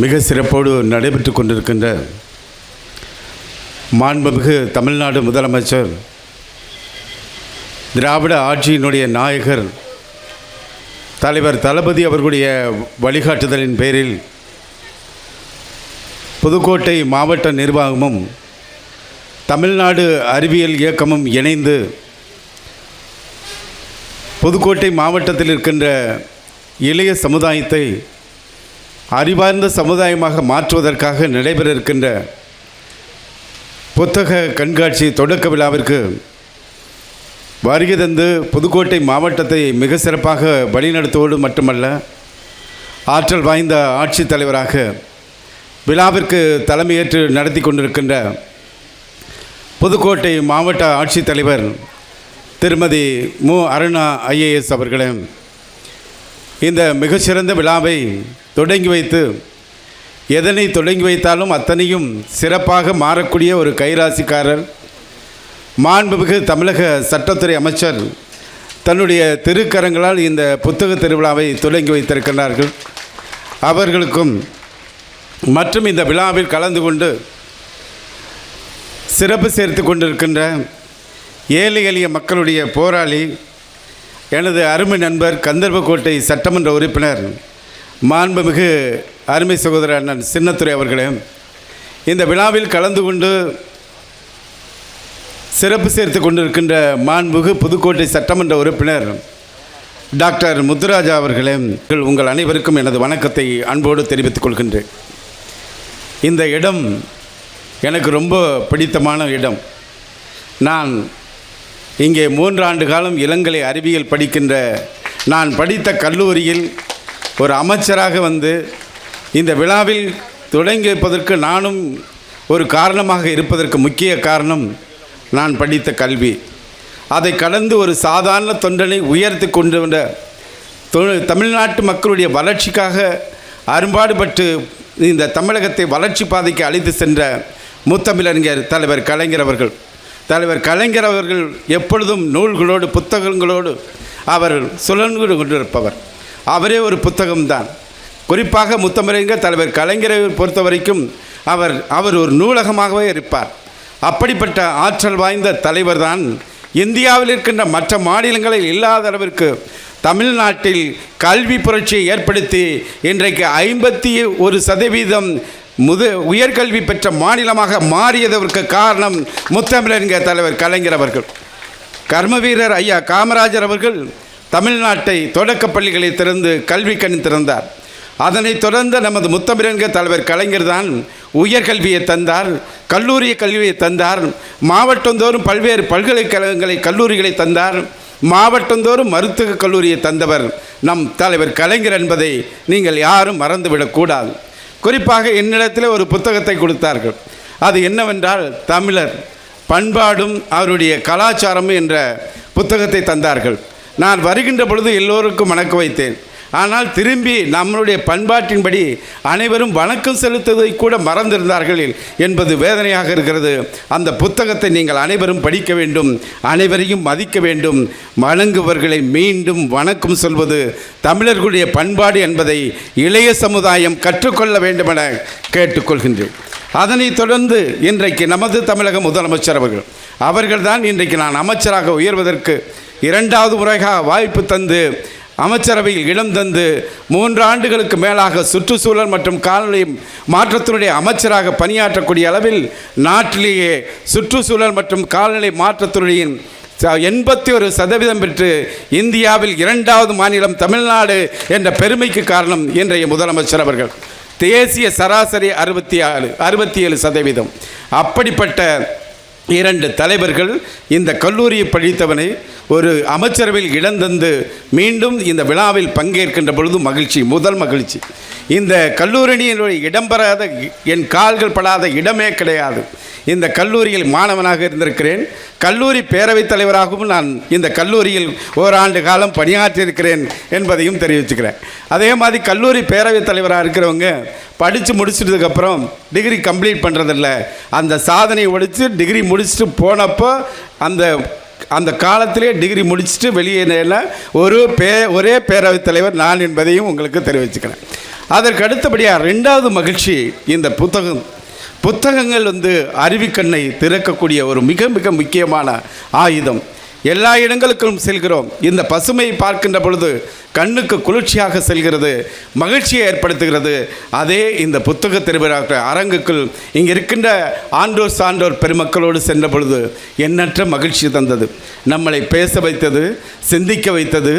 மிக சிறப்போடு நடைபெற்று கொண்டிருக்கின்ற மாண்புமிகு தமிழ்நாடு முதலமைச்சர் திராவிட ஆட்சியினுடைய நாயகர் தலைவர் தளபதி அவர்களுடைய வழிகாட்டுதலின் பேரில் புதுக்கோட்டை மாவட்ட நிர்வாகமும் தமிழ்நாடு அறிவியல் இயக்கமும் இணைந்து புதுக்கோட்டை மாவட்டத்தில் இருக்கின்ற இளைய சமுதாயத்தை அறிவார்ந்த சமுதாயமாக மாற்றுவதற்காக நடைபெற இருக்கின்ற புத்தக கண்காட்சி தொடக்க விழாவிற்கு வருகை தந்து புதுக்கோட்டை மாவட்டத்தை மிக சிறப்பாக வழிநடத்துவோடு மட்டுமல்ல ஆற்றல் வாய்ந்த ஆட்சித் தலைவராக விழாவிற்கு தலைமையேற்று நடத்தி கொண்டிருக்கின்ற புதுக்கோட்டை மாவட்ட ஆட்சித்தலைவர் திருமதி மு. அருணா ஐஏஎஸ் அவர்களே இந்த மிகச்சிறந்த விழாவை தொடங்கி வைத்து எதனை தொடங்கி வைத்தாலும் அத்தனையும் சிறப்பாக மாறக்கூடிய ஒரு கைராசிக்காரர் மாண்புமிகு தமிழக சட்டத்துறை அமைச்சர் தன்னுடைய திருக்கரங்களால் இந்த புத்தக திருவிழாவை தொடங்கி வைத்திருக்கிறார்கள். அவர்களுக்கும் மற்றும் இந்த விழாவில் கலந்து கொண்டு சிறப்பு சேர்த்து கொண்டிருக்கின்ற ஏழை எளிய மக்களுடைய போராளி எனது அருமை நண்பர் கந்தர்வக்கோட்டை சட்டமன்ற உறுப்பினர் மாண்புமிகு அருமை சகோதரர் அண்ணன் சின்னத்துறை அவர்களே இந்த விழாவில் கலந்து கொண்டு சிறப்பு சேர்த்து கொண்டிருக்கின்ற மாண்புகு புதுக்கோட்டை சட்டமன்ற உறுப்பினர் டாக்டர் முத்துராஜா அவர்களே உங்கள் உங்கள் அனைவருக்கும் எனது வணக்கத்தை அன்போடு தெரிவித்துக் கொள்கின்றேன். இந்த இடம் எனக்கு ரொம்ப பிடித்தமான இடம். நான் இங்கே மூன்று ஆண்டு காலம் இளங்கலை அறிவியல் படிக்கின்ற நான் படித்த கல்லூரியில் ஒரு அமைச்சராக வந்து இந்த விழாவில் தொடங்கி வைப்பதற்கு நானும் ஒரு காரணமாக இருப்பதற்கு முக்கிய காரணம் நான் படித்த கல்வி. அதை கடந்து ஒரு சாதாரண தொண்டனை உயர்த்தி கொண்டு வந்த தொ- தமிழ்நாட்டு மக்களுடைய வளர்ச்சிக்காக அரும்பாடுபட்டு இந்த தமிழகத்தை வளர்ச்சி பாதைக்கு அழைத்து சென்ற முத்தமிழறிஞர் தலைவர் கலைஞர் அவர்கள். தலைவர் கலைஞர் அவர்கள் எப்பொழுதும் நூல்களோடு புத்தகங்களோடு அவர் சுழன்று கொண்டிருப்பவர். அவரே ஒரு புத்தகம்தான். குறிப்பாக முத்தமிழறிஞர் தலைவர் கலைஞரை பொறுத்த வரைக்கும் அவர் அவர் ஒரு நூலகமாகவே இருப்பார். அப்படிப்பட்ட ஆற்றல் வாய்ந்த தலைவர் தான் இந்தியாவில் இருக்கின்ற மற்ற மாநிலங்களில் இல்லாத அளவிற்கு தமிழ்நாட்டில் கல்வி புரட்சியை ஏற்படுத்தி இன்றைக்கு ஐம்பத்தி ஒரு சதவீதம் முது உயர்கல்வி பெற்ற மாநிலமாக மாறியதற்கு காரணம் முத்தமிழங்க தலைவர் கலைஞர் அவர்கள். கர்மவீரர் ஐயா காமராஜர் அவர்கள் தமிழ்நாட்டை தொடக்கப் பள்ளிகளை திறந்து கல்வி கண் திறந்தார் அதனைத் தொடர்ந்து நமது முத்தமிழங்க தலைவர் கலைஞர் தான் உயர்கல்வியை தந்தார் கல்லூரி கல்வியை தந்தார் மாவட்டந்தோறும் பல்வேறு பல்கலைக்கழகங்களை கல்லூரிகளை தந்தார் மாவட்டந்தோறும் மருத்துவக் கல்லூரியை தந்தவர் நம் தலைவர் கலைஞர் என்பதை நீங்கள் யாரும் மறந்துவிடக்கூடாது. குறிப்பாக என்னிடத்தில் ஒரு புத்தகத்தை கொடுத்தார்கள். அது என்னவென்றால் தமிழர் பண்பாடும் அவருடைய கலாச்சாரமும் என்ற புத்தகத்தை தந்தார்கள். நான் வருகின்ற பொழுது எல்லோருக்கும் வணக்கம் வைத்தேன். ஆனால் திரும்பி நம்மளுடைய பண்பாட்டின்படி அனைவரும் வணக்கம் செலுத்துவதை கூட மறந்திருந்தார்கள் என்பது வேதனையாக இருக்கிறது. அந்த புத்தகத்தை நீங்கள் அனைவரும் படிக்க வேண்டும் அனைவரையும் மதிக்க வேண்டும். வணங்குவர்களை மீண்டும் வணக்கம் சொல்வது தமிழர்களுடைய பண்பாடு என்பதை இளைய சமுதாயம் கற்றுக்கொள்ள வேண்டுமென கேட்டுக்கொள்கின்றேன். அதனைத் தொடர்ந்து இன்றைக்கு நமது தமிழக முதலமைச்சர் அவர்கள் அவர்கள்தான் இன்றைக்கு நான் அமைச்சராக உயர்வதற்கு இரண்டாவது முறையாக வாய்ப்பு தந்து அமைச்சரவையில் இடம் தந்து மூன்று ஆண்டுகளுக்கு மேலாக சுற்றுச்சூழல் மற்றும் காலநிலை மாற்றத்தினுடைய அமைச்சராக பணியாற்றக்கூடிய அளவில் நாட்டிலேயே சுற்றுச்சூழல் மற்றும் காலநிலை மாற்றத்துறையின் எண்பத்தி ஒரு சதவீதம் பெற்று இந்தியாவில் இரண்டாவது மாநிலம் தமிழ்நாடு என்ற பெருமைக்கு காரணம் இன்றைய முதலமைச்சர் அவர்கள். தேசிய சராசரி அறுபத்தி ஆறு அறுபத்தி ஏழு சதவீதம். அப்படிப்பட்ட இரண்டு தலைவர்கள் இந்த கல்லூரியை படித்தவனை ஒரு அமைச்சரவையில் இழந்தந்து மீண்டும் இந்த விழாவில் பங்கேற்கின்ற பொழுது மகிழ்ச்சி முதல் மகிழ்ச்சி. இந்த கல்லூரியினுடைய இடம்பெறாத என் கால்கள் படாத இடமே கிடையாது. இந்த கல்லூரியில் மாணவனாக இருந்திருக்கிறேன். கல்லூரி பேரவைத் தலைவராகவும் நான் இந்த கல்லூரியில் ஓராண்டு காலம் பணியாற்றியிருக்கிறேன் என்பதையும் தெரிவிச்சுக்கிறேன். அதே மாதிரி கல்லூரி பேரவைத் தலைவராக இருக்கிறவங்க படித்து முடிச்சிட்டதுக்கப்புறம் டிகிரி கம்ப்ளீட் பண்ணுறதில்ல அந்த சாதனையை ஒழித்து டிகிரி முடிச்சுட்டு போனப்போ அந்த அந்த காலத்திலே டிகிரி முடிச்சுட்டு வெளியேறின ஒரு பே ஒரே பேரவைத் தலைவர் நான் என்பதையும் உங்களுக்கு தெரிவிச்சுக்கிறேன். அதற்கு அடுத்தபடியாக ரெண்டாவது மகிழ்ச்சி இந்த புத்தகம். புத்தகங்கள் வந்து அறிவிக்கண்ணை திறக்கக்கூடிய ஒரு மிக மிக முக்கியமான ஆயுதம். எல்லா இடங்களுக்கும் செல்கிறோம். இந்த பசுமையை பார்க்கின்ற பொழுது கண்ணுக்கு குளிர்ச்சியாக செல்கிறது மகிழ்ச்சியை ஏற்படுத்துகிறது. அதே இந்த புத்தக திருவிழாக்கள் அரங்குக்குள் இங்கே இருக்கின்ற ஆண்டோர் சான்றோர் பெருமக்களோடு சென்ற பொழுது எண்ணற்ற மகிழ்ச்சி தந்தது. நம்மளை பேச வைத்தது சிந்திக்க வைத்தது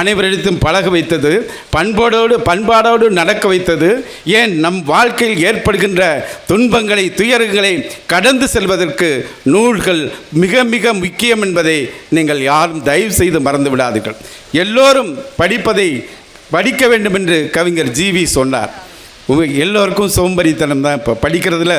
அனைவரிடத்தும் பழக வைத்தது பண்பாடோடு பண்பாடோடு நடக்க வைத்தது. ஏன் நம் வாழ்க்கையில் ஏற்படுகின்ற துன்பங்களை துயரங்களை கடந்து செல்வதற்கு நூல்கள் மிக மிக முக்கியம் என்பதை நீங்கள் யாரும் தயவு செய்து மறந்து விடாதீர்கள். எல்லோரும் படிப்பதை படிக்க வேண்டும் என்று கவிஞர் ஜிவி சொன்னார். எல்லோருக்கும் சோம்பரித்தனம் தான் இப்போ. படிக்கிறதுல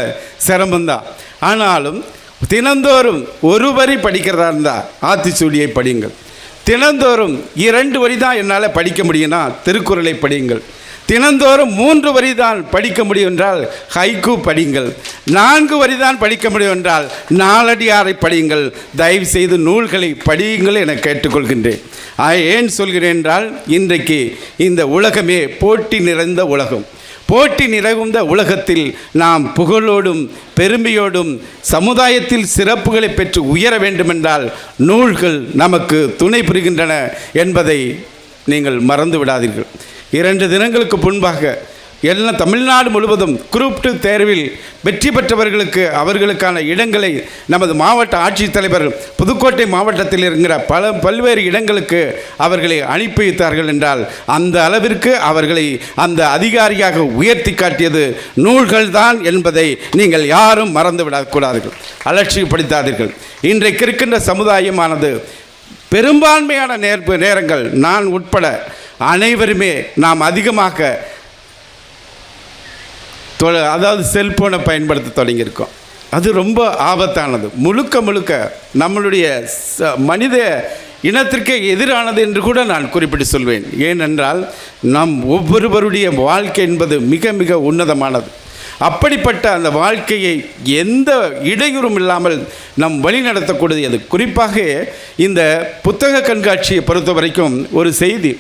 சிரமந்தான் ஆனாலும் தினந்தோறும் ஒரு வரி படிக்கிறதா இருந்தால் ஆத்திச்சூடியை படியுங்கள். தினந்தோறும் இரண்டு வரி தான் என்னால் படிக்க முடியும்னா திருக்குறளை படியுங்கள். தினந்தோறும் மூன்று வரி தான் படிக்க முடியும் என்றால் ஹைக்கு படியுங்கள் நான்கு வரி தான் படிக்க முடியும் என்றால் நாலடியாரை படியுங்கள். தயவு செய்து நூல்களை படியுங்கள் என கேட்டுக்கொள்கின்றேன். ஆ, ஏன் சொல்கிறேன் என்றால் இன்றைக்கு இந்த உலகமே போட்டி நிறைந்த உலகம். போட்டி நிறைந்த உலகத்தில் நாம் புகழோடும் பெருமையோடும் சமுதாயத்தில் சிறப்புகளை பெற்று உயர வேண்டுமென்றால் நூல்கள் நமக்கு துணை புரிகின்றன என்பதை நீங்கள் மறந்து விடாதீர்கள் இரண்டு தினங்களுக்கு முன்பாக எல்லாம் தமிழ்நாடு முழுவதும் குரூப் டூ தேர்வில் வெற்றி பெற்றவர்களுக்கு அவர்களுக்கான இடங்களை நமது மாவட்ட ஆட்சித்தலைவர் புதுக்கோட்டை மாவட்டத்தில் இருக்கிற பல பல்வேறு இடங்களுக்கு அவர்களை அனுப்பி வைத்தார்கள் என்றால் அந்த அளவிற்கு அவர்களை அந்த அதிகாரியாக உயர்த்தி காட்டியது நூல்கள் தான் என்பதை நீங்கள் யாரும் மறந்து விடக்கூடாதீர்கள் அலட்சியப்படுத்தாதீர்கள். இன்றைக்கு இருக்கின்ற சமுதாயமானது பெரும்பான்மையான நேர்ப்பு நேரங்கள் நான் உட்பட அனைவருமே நாம் அதிகமாக தொ அதாவது செல்போனை பயன்படுத்த தொடங்கியிருக்கோம். அது ரொம்ப ஆபத்தானது. முழுக்க முழுக்க நம்மளுடைய ச- மனித இனத்திற்கே எதிரானது என்று கூட நான் குறிப்பிட்டு சொல்வேன். ஏனென்றால் நம் ஒவ்வொருவருடைய வாழ்க்கை என்பது மிக மிக உன்னதமானது. அப்படிப்பட்ட அந்த வாழ்க்கையை எந்த இடையூறும் இல்லாமல் நம் வழி நடத்தக்கூடியது. குறிப்பாக இந்த புத்தக கண்காட்சியை பொறுத்த வரைக்கும் ஒரு செய்தி.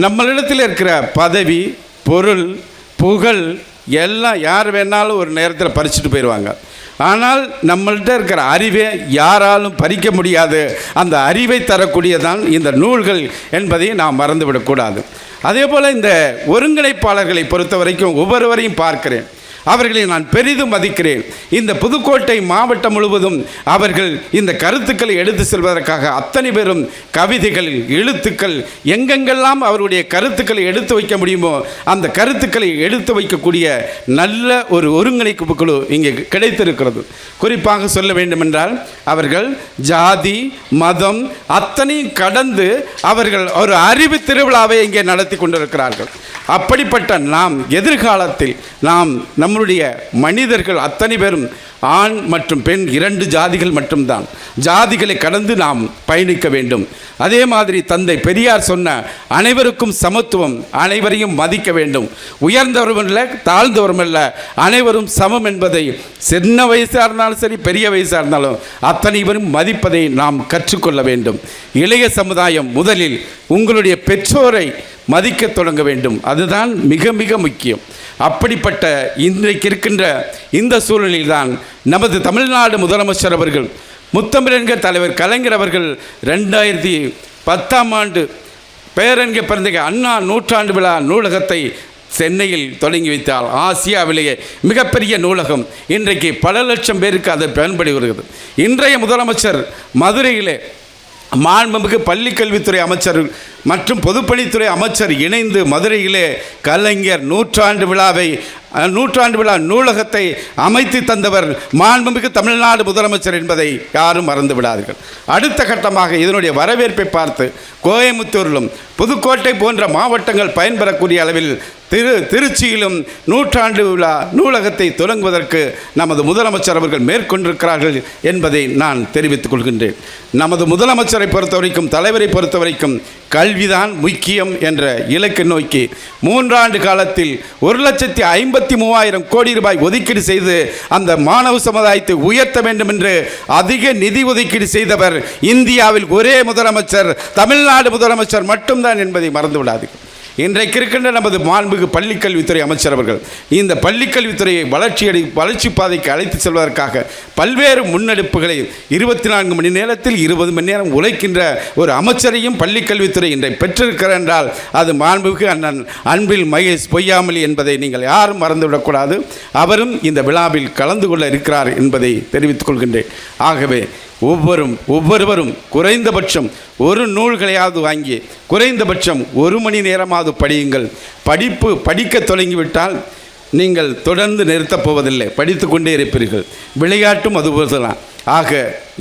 நம்மளிடத்தில் இருக்கிற பதவி பொருள் புகழ் எல்லாம் யார் வேணாலும் ஒரு நேரத்தில் பறிச்சுட்டு போயிடுவாங்க ஆனால் நம்மள்கிட்ட இருக்கிற அறிவை யாராலும் பறிக்க முடியாது. அந்த அறிவை தரக்கூடியதான் இந்த நூல்கள் என்பதை நாம் மறந்துவிடக்கூடாது. அதே போல் இந்த ஒருங்கிணைப்பாளர்களை பொறுத்த வரைக்கும் ஒவ்வொருவரையும் பார்க்கிறேன். அவர்களை நான் பெரிதும் மதிக்கிறேன். இந்த புதுக்கோட்டை மாவட்டம் முழுவதும் அவர்கள் இந்த கருத்துக்களை எடுத்து செல்வதற்காக அத்தனை பேரும் கவிதைகள் எழுத்துக்கள் எங்கெங்கெல்லாம் அவருடைய கருத்துக்களை எடுத்து வைக்க முடியுமோ அந்த கருத்துக்களை எடுத்து வைக்கக்கூடிய நல்ல ஒரு ஒருங்கிணைப்பு குழு இங்கே கிடைத்திருக்கிறது. குறிப்பாக சொல்ல வேண்டுமென்றால் அவர்கள் ஜாதி மதம் அத்தனையும் கடந்து அவர்கள் ஒரு அறிவு திருவிழாவை இங்கே நடத்தி கொண்டிருக்கிறார்கள். அப்படிப்பட்ட நாம் எதிர்காலத்தில் நாம் நம் நம்மளுடைய மனிதர்கள் அத்தனை பேரும் ஆண் மற்றும் பெண் இரண்டு ஜாதிகள் மட்டும்தான். ஜாதிகளை கடந்து நாம் பயணிக்க வேண்டும். அதே மாதிரி தந்தை பெரியார் சொன்ன அனைவருக்கும் சமத்துவம் அனைவரையும் மதிக்க வேண்டும். உயர்ந்தவருமல்ல தாழ்ந்தவருமல்ல தாழ்ந்தவரும் இல்லை அனைவரும் சமம் என்பதை சின்ன வயசாக இருந்தாலும் சரி பெரிய வயசாக இருந்தாலும் அத்தனை பேரும் மதிப்பதை நாம் கற்றுக்கொள்ள வேண்டும். இளைய சமுதாயம் முதலில் உங்களுடைய பெற்றோரை மதிக்கத் தொடங்க வேண்டும். அதுதான் மிக மிக முக்கியம். அப்படிப்பட்ட இன்றைக்கு இருக்கின்ற இந்த சூழலில்தான் நமது தமிழ்நாடு முதலமைச்சர் அவர்கள் முத்தமிழங்க தலைவர் கலைஞர் அவர்கள் ரெண்டாயிரத்தி பத்தாம் ஆண்டு பேரன்க பிறந்த அண்ணா நூற்றாண்டு விழா நூலகத்தை சென்னையில் தொடங்கி வைத்தால் ஆசியாவிலேயே மிகப்பெரிய நூலகம். இன்றைக்கு பல லட்சம் பேருக்கு அது பயன்படுகிறது. இன்றைய முதலமைச்சர் மதுரையிலே மாண்புமிகு பள்ளிக்கல்வித்துறை அமைச்சர் மற்றும் பொதுப்பணித்துறை அமைச்சர் இணைந்து மதுரையிலே கலைஞர் நூற்றாண்டு விழாவை நூற்றாண்டு விழா நூலகத்தை அமைத்து தந்தவர் மாண்புமிகு தமிழ்நாடு முதலமைச்சர் என்பதை யாரும் மறந்து விடாதீர்கள். அடுத்த கட்டமாக இதனுடைய வரவேற்பை பார்த்து கோயமுத்தூரிலும் புதுக்கோட்டை போன்ற மாவட்டங்கள் பயன்பெறக்கூடிய அளவில் திரு திருச்சியிலும் நூற்றாண்டு விழா நூலகத்தை தொடங்குவதற்கு நமது முதலமைச்சர் அவர்கள் மேற்கொண்டிருக்கிறார்கள் என்பதை நான் தெரிவித்துக் கொள்கின்றேன். நமது முதலமைச்சரை பொறுத்தவரைக்கும் தலைவரை பொறுத்தவரைக்கும் கல்விதான் முக்கியம் என்ற இலக்கை நோக்கி மூன்றாண்டு காலத்தில் ஒரு லட்சத்தி ஐம்பது இருபத்தி மூவாயிரம் கோடி ரூபாய் ஒதுக்கீடு செய்து அந்த மாணவ சமுதாயத்தை உயர்த்த வேண்டும் என்று அதிக நிதி ஒதுக்கீடு செய்தவர் இந்தியாவில் ஒரே முதலமைச்சர் தமிழ்நாடு முதலமைச்சர் மட்டும்தான் என்பதை மறந்துவிடாது இன்றைக்கு இருக்கின்ற நமது மாண்புக்கு பள்ளிக்கல்வித்துறை அமைச்சர் அவர்கள் இந்த பள்ளிக்கல்வித்துறையை வளர்ச்சியடை வளர்ச்சி பாதைக்கு அழைத்து செல்வதற்காக பல்வேறு முன்னெடுப்புகளை இருபத்தி நான்கு மணி நேரத்தில் இருபது மணி நேரம் உழைக்கின்ற ஒரு அமைச்சரையும் பள்ளிக்கல்வித்துறை இன்றை பெற்றிருக்கிறார் என்றால் அது மாண்புக்கு அண்ணன் அன்பில் மகேஷ் பொய்யாமலி என்பதை நீங்கள் யாரும் மறந்துவிடக்கூடாது அவரும் இந்த விழாவில் கலந்து கொள்ள இருக்கிறார் என்பதை தெரிவித்துக் கொள்கின்றேன். ஆகவே ஒவ்வொரும் ஒவ்வொருவரும் குறைந்தபட்சம் ஒரு நூல்களையாவது வாங்கி குறைந்தபட்சம் ஒரு மணி நேரமாவது படியுங்கள். படிப்பு படிக்க தொடங்கிவிட்டால் நீங்கள் தொடர்ந்து நிறுத்தப் போவதில்லை படித்து கொண்டே இருப்பீர்கள். விளையாட்டும் அதுபோதுதான் ஆக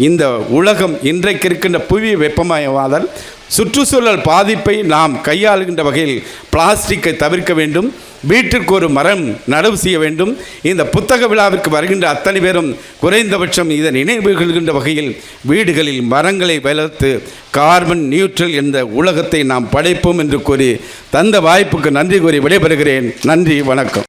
இந்த உலகம் இன்றைக்கு இருக்கின்ற புவி வெப்பமயமாதல் சுற்றுச்சூழல் பாதிப்பை நாம் கையாளுகின்ற வகையில் பிளாஸ்டிக்கை தவிர்க்க வேண்டும். வீட்டிற்கு ஒரு மரம் நடவு செய்ய வேண்டும். இந்த புத்தக விழாவிற்கு வருகின்ற அத்தனை பேரும் குறைந்தபட்சம் இதன் நினைவு கொள்கின்ற வகையில் வீடுகளில் மரங்களை வளர்த்து கார்பன் நியூட்ரல் என்ற உலகத்தை நாம் படைப்போம் என்று கூறி தந்த வாய்ப்புக்கு நன்றி கூறி விடைபெறுகிறேன். நன்றி வணக்கம்.